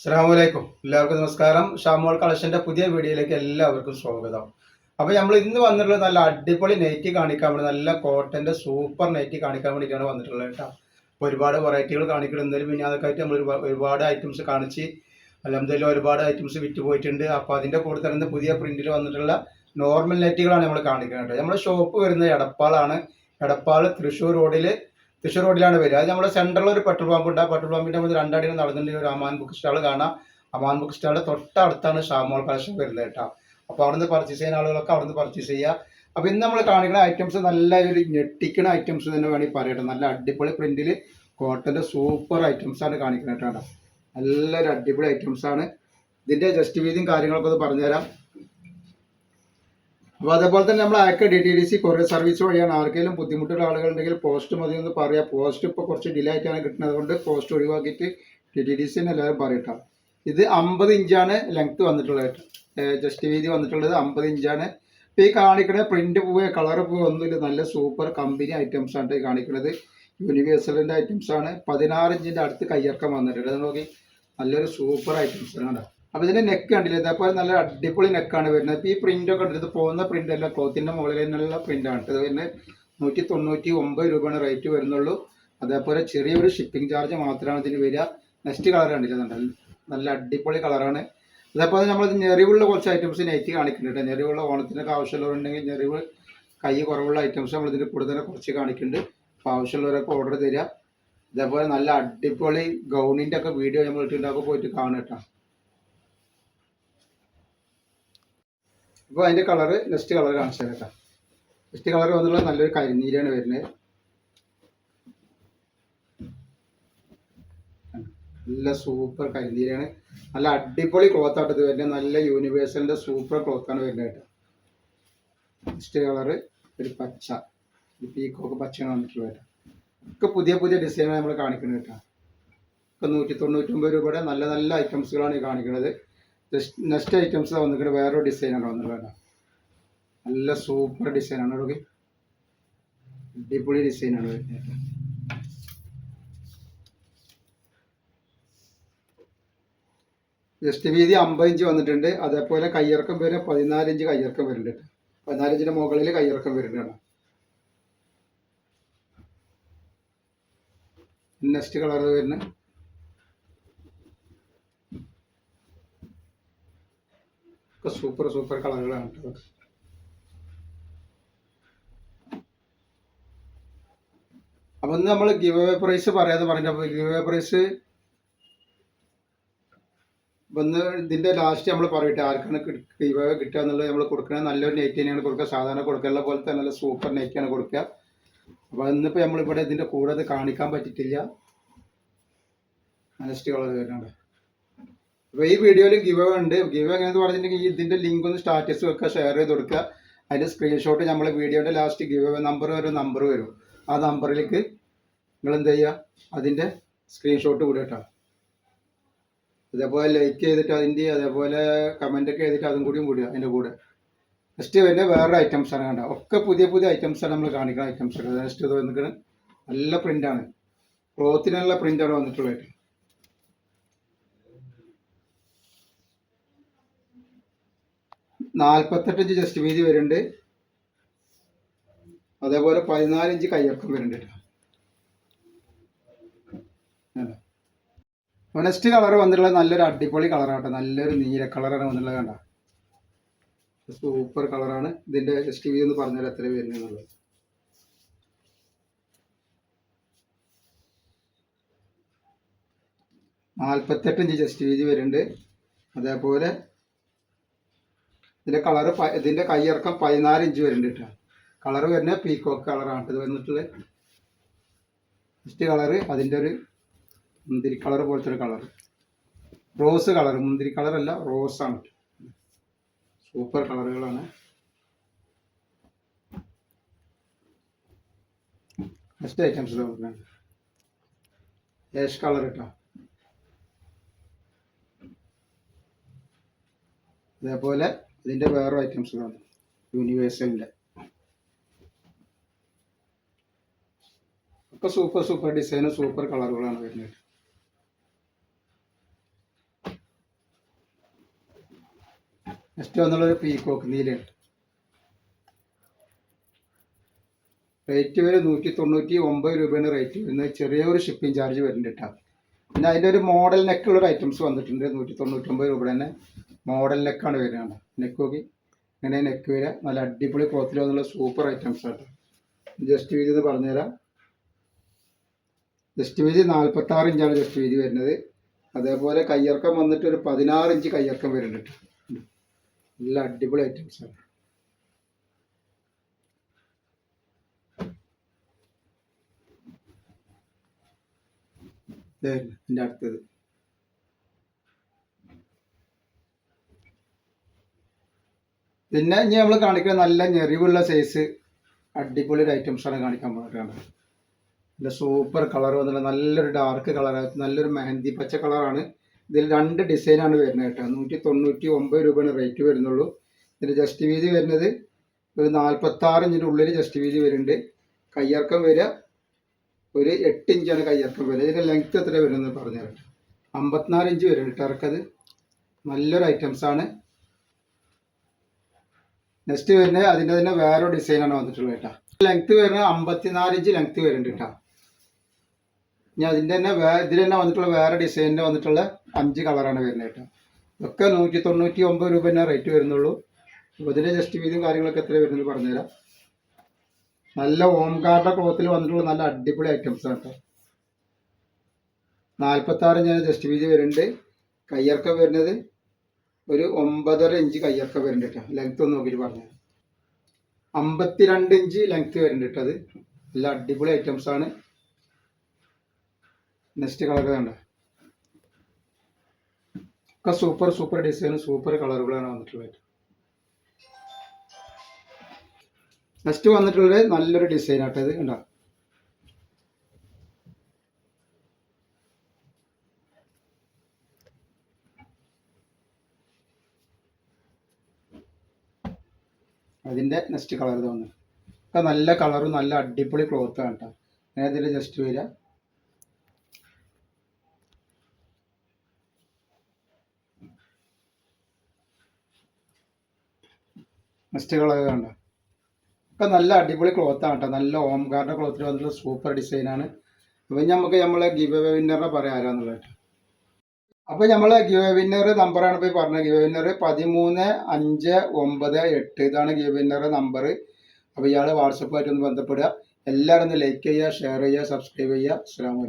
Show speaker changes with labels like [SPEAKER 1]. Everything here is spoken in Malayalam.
[SPEAKER 1] അസ്സാമലൈക്കും എല്ലാവർക്കും നമസ്കാരം. ഷാമോൾ കളക്ഷന്റെ പുതിയ വീഡിയോയിലേക്ക് എല്ലാവർക്കും സ്വാഗതം. അപ്പോൾ നമ്മൾ ഇന്ന് വന്നിട്ടുള്ളത് നല്ല അടിപൊളി നെറ്റ് കാണിക്കാൻ വേണ്ടി നല്ല കോട്ടന്റെ സൂപ്പർ നെറ്റ് കാണിക്കാൻ വേണ്ടിയിട്ടാണ് വന്നിട്ടുള്ളത് കേട്ടോ. ഒരുപാട് വെറൈറ്റികൾ കാണിക്കണം എന്തായാലും പിന്നെ അതൊക്കെ ആയിട്ട് നമ്മൾ ഒരുപാട് ഐറ്റംസ് കാണിച്ച് അല്ലെങ്കിൽ ഒരുപാട് ഐറ്റംസ് വിറ്റ് പോയിട്ടുണ്ട് അപ്പോൾ അതിന്റെ കൂടെ തന്നെ പുതിയ പ്രിന്റിൽ വന്നിട്ടുള്ള നോർമൽ നെറ്റുകളാണ് നമ്മൾ കാണിക്കുന്നത് നമ്മുടെ ഷോപ്പ് വരുന്നത് എടപ്പാളാണ്. എടപ്പാൾ തൃശ്ശൂർ റോഡിൽ തൃശ്ശൂർ റോഡിലാണ് വരിക. അത് നമ്മുടെ സെൻട്രലിൽ ഒരു പെട്രോൾ പമ്പ് ഉണ്ട്. ആ പെട്രോൾ പമ്പിന്റെ നമ്മൾ രണ്ടടി നടന്നിട്ടുണ്ടെങ്കിൽ ഒരു അമാൻ ബുക്ക് സ്റ്റാൾ കാണാം. അമാൻ ബുക്ക് സ്റ്റാളിന്റെ തൊട്ടടുത്താണ് ഷാമോൾ കളക്ഷൻ വരുന്നത് കേട്ടോ. അപ്പോൾ അവിടുന്ന് പർച്ചേസ് ചെയ്യുന്ന ആളുകളൊക്കെ അവിടുന്ന് പർച്ചേസ് ചെയ്യുക. അപ്പോൾ ഇന്ന് നമ്മൾ കാണിക്കുന്ന ഐറ്റംസ് നല്ല ഒരു ഞെട്ടിക്കുന്ന ഐറ്റംസ് തന്നെ വേണമെങ്കിൽ പറയട്ടെ നല്ല അടിപൊളി പ്രിന്റിൽ കോട്ടന്റെ സൂപ്പർ ഐറ്റംസ് ആണ് കാണിക്കുന്നത് കേട്ടോ. നല്ലൊരു അടിപൊളി ഐറ്റംസ് ആണ്. ഇതിന്റെ ജസ്റ്റ് വീതിയും കാര്യങ്ങളൊക്കെ ഒന്ന് പറഞ്ഞുതരാം. അപ്പോൾ അതേപോലെ തന്നെ നമ്മൾ അയക്ക D T D C courier service വഴിയാണ് ആർക്കെങ്കിലും ബുദ്ധിമുട്ടുള്ള ആളുകളുണ്ടെങ്കിൽ പോസ്റ്റ് മതി എന്ന് പറയാം. പോസ്റ്റ് ഇപ്പോൾ കുറച്ച് ഡിലേ ആയിട്ടാണ് കിട്ടുന്നത്. കൊണ്ട് പോസ്റ്റ് ഒഴിവാക്കിയിട്ട് ഡി ടി ഡി സിന്ന് എല്ലാവരും പറയട്ടോ. ഇത് അമ്പത് ഇഞ്ചാണ് ലെങ്ത് വന്നിട്ടുള്ളത് ജസ്റ്റ് വീതി വന്നിട്ടുള്ളത് അമ്പത് ഇഞ്ചാണ്. ഇപ്പോൾ ഈ കാണിക്കണ പ്രിന്റ് പോവുക കളർ പോവുക ഒന്നുമില്ല. നല്ല സൂപ്പർ കമ്പനി ഐറ്റംസ് ആണ് കാണിക്കുന്നത് യൂണിവേഴ്സലിന്റെ ഐറ്റംസ് ആണ്. പതിനാറ് ഇഞ്ചിന്റെ അടുത്ത് കയ്യിറക്കം വന്നിട്ടുണ്ട്. നോക്കി. നല്ലൊരു സൂപ്പർ ഐറ്റംസ് ആണ് കേട്ടോ. അപ്പോൾ ഇതിന്റെ നെക്ക് കണ്ടില്ലേ? ഇതേപോലെ നല്ല അടിപൊളി നെക്കാണ് വരുന്നത്. ഇപ്പോൾ ഈ പ്രിന്റ് ഒക്കെ എടുത്ത് പോകുന്ന പ്രിന്റ് അല്ല ക്ലോത്തിന്റെ മുകളിൽ നിന്നുള്ള ആണ് ഇത് പിന്നെ നൂറ്റി തൊണ്ണൂറ്റി ഒമ്പത് രൂപയാണ് റേറ്റ് വരുന്നുള്ളൂ. അതേപോലെ ചെറിയൊരു ഷിപ്പിംഗ് ചാർജ് മാത്രമാണ് ഇതിന് വരിക. നെക്സ്റ്റ് കളർ കണ്ടില്ലേ? നല്ല അടിപൊളി കളറാണ് അതേപോലെ നമ്മൾ ഞെറിവുള്ള കുറച്ച് ഐറ്റംസ് നെറ്റ് കാണിക്കുന്നുണ്ട് ഞെറിവുള്ള ഓണത്തിനൊക്കെ ആവശ്യമുള്ളവരുണ്ടെങ്കിൽ നെറിവ് കൈ കുറവുള്ള ഐറ്റംസ് നമ്മൾ ഇതിന് കൂടുതൽ കുറച്ച് കാണിക്കുന്നുണ്ട്. അപ്പോൾ ആവശ്യമുള്ളവരൊക്കെ ഓർഡർ തരിക. ഇതേപോലെ നല്ല അടിപൊളി ഗൗണിന്റെ ഒക്കെ വീഡിയോ നമ്മൾ ഇട്ടുണ്ടാക്കി പോയിട്ട് കാണുക കേട്ടോ. അപ്പോൾ അതിന്റെ കളറ് നെക്സ്റ്റ് കളർ കാണിച്ചു തരാം നെക്സ്റ്റ് കളർ വന്നുള്ള നല്ലൊരു കരിനീരാണ് വരുന്നത്. നല്ല സൂപ്പർ കരിനീരാണ്. നല്ല അടിപൊളി ക്ലോത്ത് ആയിട്ട് ഇത് വരുന്നത്. നല്ല യൂണിവേഴ്സലിന്റെ സൂപ്പർ ക്ലോത്താണ് വരുന്നത് കേട്ടോ. നെക്സ്റ്റ് കളറ് ഒരു പച്ച. പീക്കോക്ക് പച്ചയാണ് വന്നിട്ടുള്ളത് കേട്ടോ. ഒക്കെ പുതിയ പുതിയ ഡിസൈനാണ് നമ്മൾ കാണിക്കുന്നത് കേട്ടോ. ഒക്കെ നൂറ്റി തൊണ്ണൂറ്റൊമ്പത് രൂപയുടെ നല്ല നല്ല ഐറ്റംസുകളാണ് ഈ കാണിക്കുന്നത്. നെക്സ്റ്റ് ഐറ്റംസ് വന്നിട്ട് വേറൊരു ഡിസൈനാണ് വന്നിട്ടുള്ളത് നല്ല സൂപ്പർ ഡിസൈനാണ് ഓക്കെ അടിപൊളി ഡിസൈനാണ് വരുന്നത് ജസ്റ്റ് വീതി അമ്പത് ഇഞ്ച് വന്നിട്ടുണ്ട്. അതേപോലെ കയ്യിറക്കം വരെ പതിനാല് ഇഞ്ച് കയ്യിറക്കം വരുന്നുണ്ട് പതിനാല് ഇഞ്ചിന്റെ മുകളിൽ കയ്യിറക്കം വരുന്നതാണ് നെക്സ്റ്റ് കളർ വരുന്നത്. ഒക്കെ സൂപ്പർ സൂപ്പർ കളറുകളാണ് കേട്ടോ. അപ്പൊ ഇന്ന് നമ്മൾ ഗിവ് അവേ പ്രൈസ് പറയാതെ പറഞ്ഞപ്പോൾ ഗിവ് അവേ പ്രൈസ് വന്ന് ഇതിന്റെ ലാസ്റ്റ് നമ്മൾ പറയട്ടെ ആർക്കാണ് ഗിവ് അവേ കിട്ടുക എന്നുള്ളത് നമ്മൾ കൊടുക്കുന്നത് നല്ലൊരു നെറ്റ് തന്നെയാണ് കൊടുക്കുക. സാധാരണ കൊടുക്കാനുള്ള പോലെ തന്നെ നല്ല സൂപ്പർ നെറ്റാണ് കൊടുക്കുക. അപ്പൊ ഇന്നിപ്പോ നമ്മളിവിടെ ഇതിന്റെ കൂടെ അത് കാണിക്കാൻ പറ്റിയിട്ടില്ല. നെക്സ്റ്റ് കളർ വരുന്നുണ്ട്. അപ്പോൾ ഈ വീഡിയോയിൽ ഗിവ് ഉണ്ട്. ഗിവ് എങ്ങനെയെന്ന് പറഞ്ഞിട്ടുണ്ടെങ്കിൽ ഇതിന്റെ ലിങ്ക് ഒന്ന് സ്റ്റാറ്റസ് വെക്കുക ഷെയർ ചെയ്ത് കൊടുക്കുക. അതിന്റെ സ്ക്രീൻഷോട്ട് നമ്മൾ വീഡിയോന്റെ ലാസ്റ്റ് ഗിവ് നമ്പർ ഒരു നമ്പർ വരും. ആ നമ്പറിലേക്ക് നിങ്ങൾ എന്ത് ചെയ്യുക? അതിന്റെ സ്ക്രീൻഷോട്ട് കൂടെ കേട്ടോ അതേപോലെ ലൈക്ക് ചെയ്തിട്ട് അതിന്റെ അതേപോലെ കമന്റ് ഒക്കെ ചെയ്തിട്ട് അതും കൂടിയും കൂടുക അതിന്റെ കൂടെ. നെക്സ്റ്റ് വരുന്ന വേറെ ഐറ്റംസ് ആണ് കണ്ട? ഒക്കെ പുതിയ പുതിയ ഐറ്റംസ് ആണ് നമ്മൾ കാണിക്കുന്ന ഐറ്റംസ് ഒക്കെ. നെക്സ്റ്റ് ഇത് വന്നിട്ട് നല്ല പ്രിന്റാണ് ക്ലോത്തിനുള്ള പ്രിന്റാണ് വന്നിട്ടുള്ളത്. നാൽപ്പത്തെട്ട് ഇഞ്ച് ജസ്റ്റ് വീതി വരുന്നുണ്ട്. അതേപോലെ പതിനാല് ഇഞ്ച് കയ്യൊക്കം വരുന്നുണ്ട് നെക്സ്റ്റ് കളർ വന്നിട്ടുള്ള നല്ലൊരു അടിപൊളി കളറാട്ടോ നല്ലൊരു നീല കളറാണ് വന്നിട്ടുള്ളത് കണ്ട? സൂപ്പർ കളറാണ് ഇതിന്റെ ജസ്റ്റ് വീതി എന്ന് പറഞ്ഞാൽ എത്ര വരുന്നുള്ളത് നാൽപ്പത്തെട്ട് ഇഞ്ച് ജസ്റ്റ് വീതി വരുന്നുണ്ട്. അതേപോലെ ഇതിന്റെ കളർ ഇതിന്റെ കയ്യിറക്കം പതിനാല് ഇഞ്ച് വരുന്നുണ്ട് കേട്ടോ കളർ വരുന്ന പീക്കോക്ക് കളറാണ് ഇത് വന്നിട്ടുള്ളത് ഫസ്റ്റ് കളറ് അതിന്റെ ഒരു മുന്തിരി കളർ പോലത്തെ ഒരു കളർ റോസ് കളർ മുന്തിരി കളറല്ല റോസ് ആണ് സൂപ്പർ കളറുകളാണ് ഫസ്റ്റ് ഐറ്റംസ് ഏഷ് കളർ കേട്ടോ അതേപോലെ ഇതിന്റെ വേറെ ഐറ്റംസുകളാണ് യൂണിവേഴ്സലിന്റെ ഒക്കെ സൂപ്പർ സൂപ്പർ ഡിസൈനും സൂപ്പർ കളറുകളാണ് വരുന്നത്. നെക്സ്റ്റ് വന്നുള്ളൊരു പീക്കോക്ക് നീലയാണ് റേറ്റ് വരെ നൂറ്റി തൊണ്ണൂറ്റി ഒമ്പത് രൂപയാണ് റേറ്റ് വരുന്നത്. ചെറിയൊരു ഷിപ്പിംഗ് ചാർജ് വരുന്നുണ്ട് കേട്ടോ പിന്നെ അതിന്റെ ഒരു മോഡൽ നെക്കുള്ള ഒരു ഐറ്റംസ് വന്നിട്ടുണ്ട്. നൂറ്റി തൊണ്ണൂറ്റി ഒമ്പത് രൂപ തന്നെ. മോഡൽ വരുന്നത് നെക്ക് നോക്കി ഇങ്ങനെ നെക്ക് വരിക നല്ല അടിപൊളി ക്ലോത്തിൽ വന്നുള്ള സൂപ്പർ ഐറ്റംസ് ആട്ടോ. ജസ്റ്റ് വീതി എന്ന് പറഞ്ഞുതരാം. ജസ്റ്റ് വീതി നാൽപ്പത്തി ആറ് ഇഞ്ചാണ് ജസ്റ്റ് വീതി വരുന്നത്. അതേപോലെ കയ്യിറക്കം വന്നിട്ട് ഒരു പതിനാറ് ഇഞ്ച് കയ്യിറക്കം വരുന്നുണ്ട്. നല്ല അടിപൊളി ഐറ്റംസ് ആണ്. ഇതായിരുന്നു അടുത്തത്. പിന്നെ ഇനി നമ്മൾ കാണിക്കുന്ന നല്ല ഞെറിവുള്ള സൈസ് അടിപൊളി ഒരു ഐറ്റംസ് ആണ് കാണിക്കാൻ പോകുന്നത് നല്ല സൂപ്പർ കളർ വന്നിട്ട് നല്ലൊരു ഡാർക്ക് കളർ നല്ലൊരു മെഹന്തി പച്ച കളറാണ് ഇതിൽ രണ്ട് ഡിസൈനാണ് വരുന്നത് കേട്ടോ. നൂറ്റി തൊണ്ണൂറ്റി ഒമ്പത് രൂപയാണ് റേറ്റ് വരുന്നുള്ളൂ. ഇതിന്റെ ജസ്റ്റ് വീതി വരുന്നത് ഒരു നാൽപ്പത്തി ആറ് ഇഞ്ചിന്റെ ഉള്ളിൽ ജസ്റ്റ് വീതി വരുന്നുണ്ട്. കയ്യിറക്കം വരിക ഒരു എട്ട് ഇഞ്ചാണ് കയ്യിറക്കം വരിക. ഇതിന്റെ ലെങ്ത് എത്ര വരുന്നത് പറഞ്ഞു തരാം അമ്പത്തിനാല് ഇഞ്ച് വരും ഇട്ടിറക്കത് നല്ലൊരു ഐറ്റംസ് ആണ്. നെക്സ്റ്റ് വരുന്നത് അതിന്റെ തന്നെ വേറെ ഡിസൈനാണ് വന്നിട്ടുള്ളത് കേട്ടോ. ലെങ്ത് വരുന്നത് അമ്പത്തിനാല് ഇഞ്ച് ലെങ്ത് വരുന്നുണ്ട് കേട്ടോ. ഇനി അതിന്റെ തന്നെ വേ ഇതിൽ തന്നെ വന്നിട്ടുള്ള വേറെ ഡിസൈനിന്റെ വന്നിട്ടുള്ള അഞ്ച് കളറാണ് വരുന്നത് കേട്ടോ. ഇതൊക്കെ നൂറ്റി തൊണ്ണൂറ്റി ഒമ്പത് രൂപ തന്നെ റേറ്റ് വരുന്നുള്ളൂ. അപ്പോൾ ഇതിന്റെ ജസ്റ്റ് വീതിയും കാര്യങ്ങളൊക്കെ എത്ര വരുന്നത് പറഞ്ഞുതരാം. നല്ല ഓംകാരുടെ ക്ലോത്തിൽ വന്നിട്ടുള്ള നല്ല അടിപൊളി ഐറ്റംസ് ആണ് കേട്ടോ. നാൽപ്പത്താറ് ഞാൻ ജസ്റ്റ് വീതി വരുന്നുണ്ട്. കയ്യർക്കം വരുന്നത് ഒരു ഒമ്പതര ഇഞ്ച് കയ്യൊക്കെ വരുന്നുണ്ട് കേട്ടോ ലെങ്ത് ഒന്ന് നോക്കിയിട്ട് പറഞ്ഞു അമ്പത്തിരണ്ട് ഇഞ്ച് ലെങ്ത് വരുന്നുണ്ട് കേട്ടോ അത്. നല്ല അടിപൊളി ഐറ്റംസ് ആണ്. നെക്സ്റ്റ് കളർ വേണ്ട ഒക്കെ സൂപ്പർ സൂപ്പർ ഡിസൈൻ സൂപ്പർ കളറുകളാണ് വന്നിട്ടുള്ളത് നെക്സ്റ്റ് വന്നിട്ടുള്ളത് നല്ലൊരു ഡിസൈൻ ആട്ടത് കണ്ടോ? അതിന്റെ നെക്സ്റ്റ് കളർ തോന്നുന്നു ഒക്കെ നല്ല കളറും നല്ല അടിപൊളി ക്ലോത്ത് ആണ് കേട്ടോ ഞാൻ ഇതിൽ ജസ്റ്റ് വരിക നെക്സ്റ്റ് കളർ കണ്ടോ. ഒക്കെ നല്ല അടിപൊളി ക്ലോത്ത് ആണ് കേട്ടോ നല്ല ഓംകാറിന്റെ ക്ലോത്തിൽ വന്നിട്ടുള്ള സൂപ്പർ ഡിസൈനാണ് അപ്പം നമുക്ക് നമ്മളെ ഗിവ് വിന്നറിനെ പറയാം ആരാന്നുള്ളത് കേട്ടോ അപ്പോൾ നമ്മളെ ഗിവ് വിന്നർ നമ്പറാണ് ഇപ്പോൾ പറഞ്ഞത് ഗിവ് വിന്നർ പതിമൂന്ന് അഞ്ച് ഒമ്പത് എട്ട് ഇതാണ് ഗിവ് വിന്നർ നമ്പർ അപ്പോൾ ഇയാൾ വാട്സപ്പുമായിട്ടൊന്ന് ബന്ധപ്പെടുക. എല്ലാവരും ഒന്ന് ലൈക്ക് ചെയ്യുക ഷെയർ ചെയ്യുക സബ്സ്ക്രൈബ് ചെയ്യുക. അസ്സാം വലൈക്കും